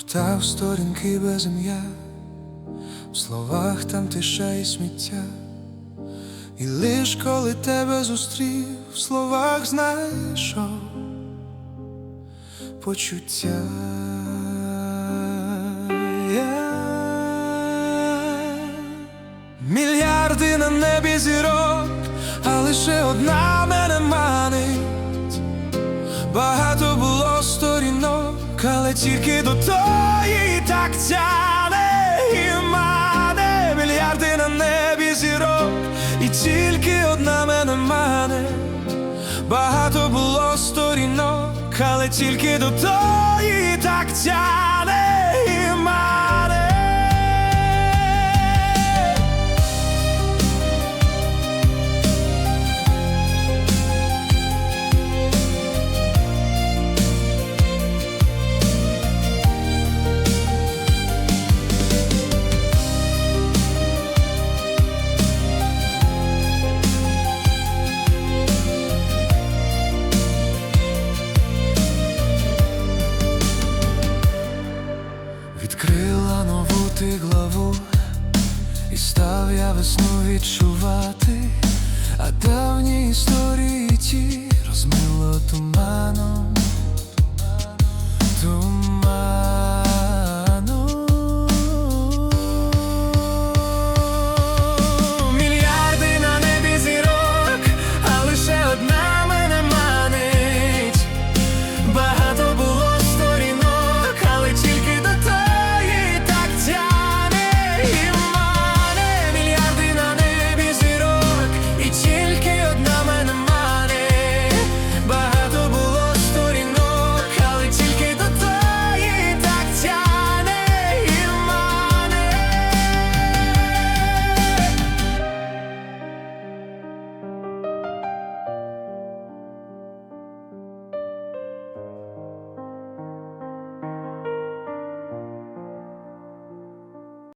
Перегортав сторінки без ім'я, в словах там тиша і сміття. І лиш коли тебе зустрів, в словах знайшов почуття. Мільярди на небі зірок, а лише одна мене манить. Багато але тільки до тої так тяне і мане мільярди на небі зірок, і тільки одна мене мане. Багато було сторінок, але тільки до тої главу, і став я весну відчувати,